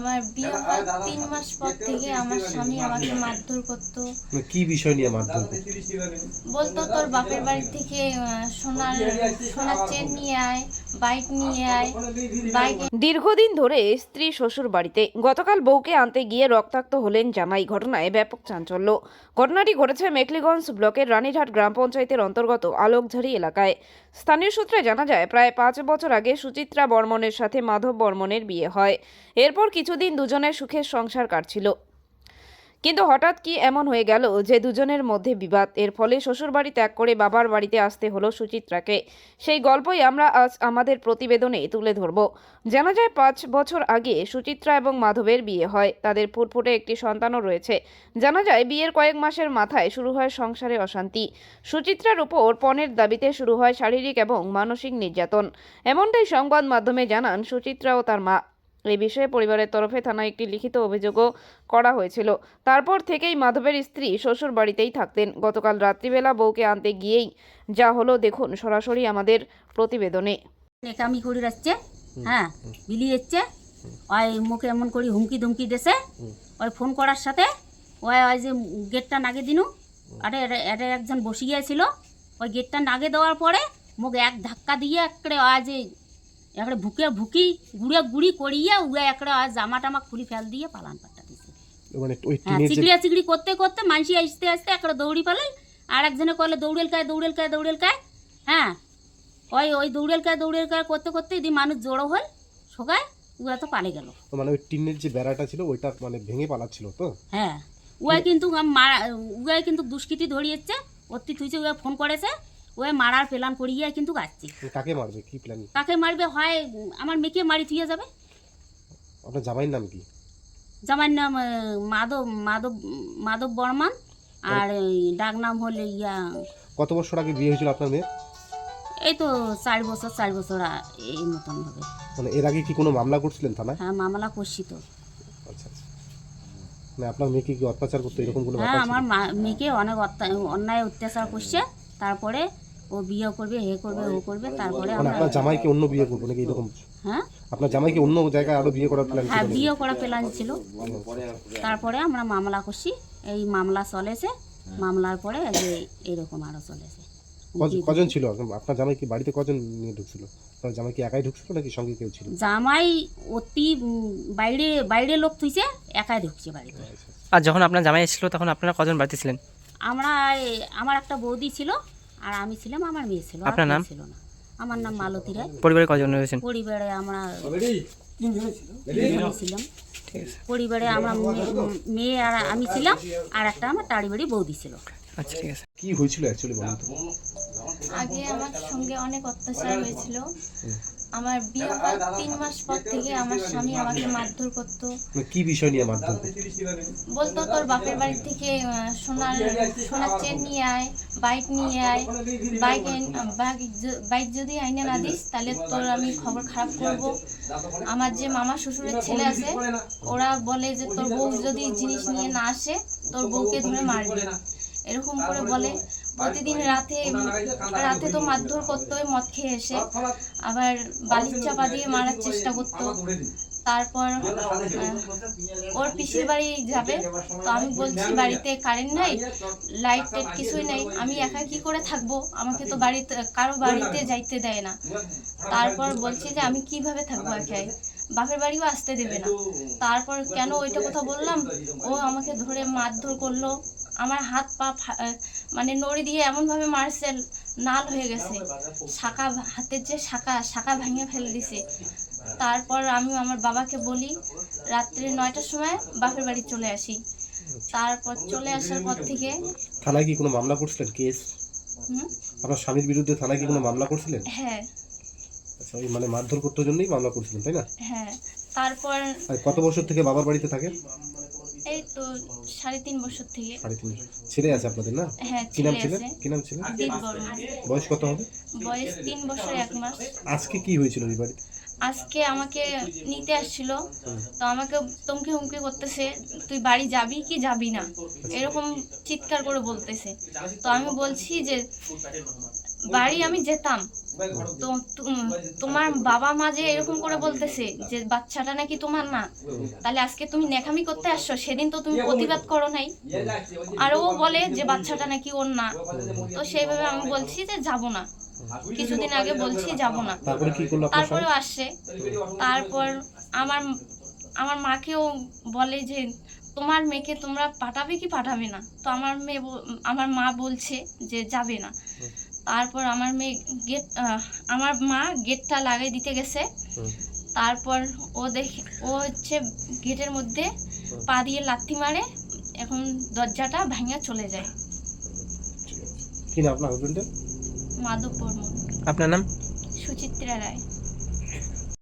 আমার বিয়ে হওয়ার তিন মাস পর থেকে আমার স্বামী আমাকে মারধর করতো। মানে কি বিষয় নিয়ে মারধর করতো? বলতো তোর বাপের বাড়ি থেকে সোনার সোনার চেন নিয়ে আয়। দীর্ঘদিন ধরে স্ত্রী শ্বশুর বাড়িতে, গতকাল বউকে আনতে গিয়ে রক্তাক্ত হলেন জামাই। ঘটনায় ব্যাপক চাঞ্চল্য। ঘটনাটি ঘটেছে মেকলিগঞ্জ ব্লকের রানীরহাট গ্রাম পঞ্চায়েতের অন্তর্গত আলোকঝাড়ি এলাকায়। স্থানীয় সূত্রে জানা যায়, প্রায় পাঁচ বছর আগে সুচিত্রা বর্মনের সাথে মাধব বর্মনের বিয়ে হয়। এরপর কিছুদিন দুজনের সুখের সংসার কাটছিল। কিন্তু হঠাৎ কি এমন হয়ে গেল যে দুজনের মধ্যে বিবাদ? এর ফলে শ্বশুরবাড়ি ত্যাগ করে বাবার বাড়িতে আসতে হলো সুচিত্রাকে। সেই গল্পই আমরা আজ আমাদের প্রতিবেদনে তুলে ধরব। জানা যায় পাঁচ বছর আগে সুচিত্রা এবং মাধবের বিয়ে হয়। তাদের ফুটফুটে একটি সন্তানও রয়েছে। জানা যায় বিয়ের কয়েক মাসের মাথায় শুরু হয় সংসারে অশান্তি। সুচিত্রার উপর পণের দাবিতে শুরু হয় শারীরিক এবং মানসিক নির্যাতন। এমনটাই সংবাদ মাধ্যমে জানান সুচিত্রা ও তার মা। এই বিষয়ে পরিবারের তরফে থানায় একটি লিখিত অভিযোগও করা হয়েছিল। তারপর থেকেই মাধবের স্ত্রী শ্বশুর বাড়িতেই থাকতেন। গতকাল রাত্রিবেলা বউকে আনতে গিয়েই যা হলো দেখুন সরাসরি আমাদের প্রতিবেদনে। নেকামি করে রাখছে হ্যাঁ বিলি যাচ্ছে ওই মুখে এমন করি হুমকি ধুমকি দেছে। ওই ফোন করার সাথে ওই ওই যে গেটটা নাগে দিনু। আরে এটা- এটা একজন বসে গিয়েছিল। ওই গেটটা নাগে দেওয়ার পরে মুখ এক ধাক্কা দিয়ে একড়ে ওই যে একড়ে ভুকে ভুকি গুড়ে গুড়ি করিয়ে একড়ে ওই জামা টামা খুলি ফেল দিয়ে পালান পাট্টা দিছে। মানে ওই হ্যাঁ চিগড়িয়া চিগড়ি করতে করতে মানসি আসতে আসতে একটা দৌড়ি পালেন আর একজনে কলে দৌড়েল কায় দৌড়েল কায় দৌড়েল কায় হ্যাঁ ওই ওই দৌড়েল কায় দৌড়েল কায় করতে করতে এদিকে মানুষ জড়ো হল শোকায় ওরা তো পালে গেল। মানে ওই টিনের যে বেড়াটা ছিল ওইটা মানে ভেঙে পালাচ্ছিল তো? হ্যাঁ ওই কিন্তু মারা কিন্তু দুষ্কৃতি ধরিয়েছে অতি থুইছে ওই ফোন করেছে ওই মারার প্ল্যান করিয়ে কিন্তু আসছে কাকে মারবে? কি প্ল্যান কাকে মারবে? হয় আমার মেয়েকে মারি থুয়ে যাবে। আপনার জামাইয়ের নাম কি? জামার নাম মাধব মাধব মাধব বর্মান। আর ডাক নাম হলে ইয়া কত বছর আগে বিয়ে হয়েছিল আপনার এই তো চার বছর চার বছর এই মতন হবে। মানে এর আগে কি কোনো মামলা করছিলেন থানায়? হ্যাঁ মামলা করছি তো। আচ্ছা আচ্ছা। মানে আপনার মেয়েকে কি অত্যাচার করতো? এরকম কোনো হ্যাঁ আমার মেয়েকে অনেক অন্যায় অত্যাচার করছে। তারপরে ও বিয়ে করবে হে করবে ও করবে তারপরে মানে আমরা আপনার জামাইকে অন্য বিয়ে করব নাকি এরকম? হ্যাঁ? আপনার জামাইকে অন্য জায়গায় আরও বিয়ে করার প্ল্যান হ্যাঁ? বিয়ে করা প্ল্যান ছিল। তারপরে আমরা মামলা করছি। এই মামলা চলেছে। মামলার পরে এই যে এরকম আরও চলেছে। কজন ছিল? আপনার জামাই কি বাড়িতে কজন নিয়ে ঢুকছিল? আপনার জামাই কি একাই ঢুকছিল নাকি সঙ্গে কেউ ছিল? জামাই অতি বাইরে বাইরে লোক থুইছে একাই ঢুকছে বাড়িতে। আর যখন আপনার জামাই এসেছিল তখন আপনারা কজন বাড়িতে ছিলেন? আমরা আমার একটা বৌদি ছিল আর আমি ছিলাম আমার মেয়ে ছিল আপনার নাম? ছিল না। আমার নাম মালতী রায়। পরিবারে কজন রয়েছেন? পরিবারে আমরা ছিলাম। পরিবারে আমরা মেয়ে আর আমি ছিলাম আর একটা আমার তাড়ি বাড়ি বৌদি ছিল। আচ্ছা ঠিক আছে। কি হয়েছিল অ্যাকচুয়ালি বলুন তো? আগে আমার সঙ্গে অনেক অত্যাচার হয়েছিল। আমার বিয়ে হওয়ার তিন মাস পর থেকে আমার স্বামী আমাকে মারধর করতো। মানে কি বিষয় নিয়ে মারধর করতো? বলতো তোর বাপের বাড়ি থেকে সোনার সোনার চেন নিয়ে আয় বাইক নিয়ে আয় বাইক বাইক বাইক যদি আইনে না দিস তাহলে তোর আমি খবর খারাপ করব। আমার যে মামা শ্বশুরের ছেলে আছে ওরা বলে যে তোর বউ যদি জিনিস নিয়ে না আসে তোর বউকে ধরে মারবে। এরকম করে বলে। প্রতিদিন রাতে রাতে তো মারধর করতো মদ খেয়ে এসে। আবার বালির চাপা দিয়ে মারার চেষ্টা করতো। তারপর ওর পিসির বাড়ি যাবে। তো আমি বলছি বাড়িতে কারেন্ট নাই লাইট টাইট কিছুই নেই। আমি একা কি করে থাকব? আমাকে তো বাড়িতে কারও বাড়িতে যাইতে দেয় না। তারপর বলছি যে আমি কীভাবে থাকব একাই বাপের বাড়িও আসতে দেবে না। তারপর কেন ওইটা কথা বললাম? ও আমাকে ধরে মারধর করল। আমার হাত পা মানে নড়ি দিয়ে এমনভাবে মারছে নাল হয়ে গেছে। শাখা হাতের যে শাখা শাখা ভেঙে ফেলে দিছে। তারপর আমি আমার বাবাকে বলি রাত্রে নয়টার সময় বাপের বাড়ি চলে আসি। তারপর চলে আসার পর থেকে থানায় কি কোনো মামলা করছিলেন কেস? আপনার স্বামীর বিরুদ্ধে থানায় কি কোনো মামলা করছিলেন? হ্যাঁ। আচ্ছা ওই মানে মারধর করতে জন্যই মামলা করছিলেন তাই না? হ্যাঁ তারপর কত বছর থেকে বাবার বাড়িতে থাকে? এই তো সাড়ে তিন বছর থেকে। সাড়ে তিন ছেলে আছে আপনাদের না? হ্যাঁ কি নাম ছেলে কি নাম ছিল দীপ বর্মন বয়স কত হবে? বয়স তিন বছর এক মাস। আজকে কি হয়েছিল এই বাড়িতে? আজকে আমাকে নিতে আসছিল। তো আমাকে তমকি হুমকি করতেছে তুই বাড়ি যাবি কি যাবি না? এরকম চিৎকার করে বলতেছে। তো আমি বলছি যে বাড়ি আমি যেতাম। তো তুম- তোমার বাবা মা যে এরকম করে বলতেছে যে বাচ্চাটা নাকি তোমার না তাহলে আজকে তুমি নেখামি করতে আসছো সেদিন তো তুমি প্রতিবাদ করো নাই। আর ও বলে যে বাচ্চাটা নাকি ওর না। তো সেইভাবে আমি বলছি যে যাব না। কিছুদিন আগে বলছি যাব না। তারপরে আসছে। তারপর আমার আমার মাকেও বলে যে তোমার মেয়েকে তোমরা পাঠাবে কি পাঠাবে না? তো আমার মেয়ে আমার মা বলছে যে যাবে না। তারপর আমার মেয়ে গেট আহ, আমার মা গেটটা লাগাই দিতে গেছে। তারপর ও দেখে ও হচ্ছে গেটের মধ্যে পা দিয়ে লাথি মারে এখন দরজাটা ভাঙা চলে যায়। কি নাম আপনার হাজবেন্ডের মাধব বর্মন। আপনার নাম? সুচিত্রা রায়।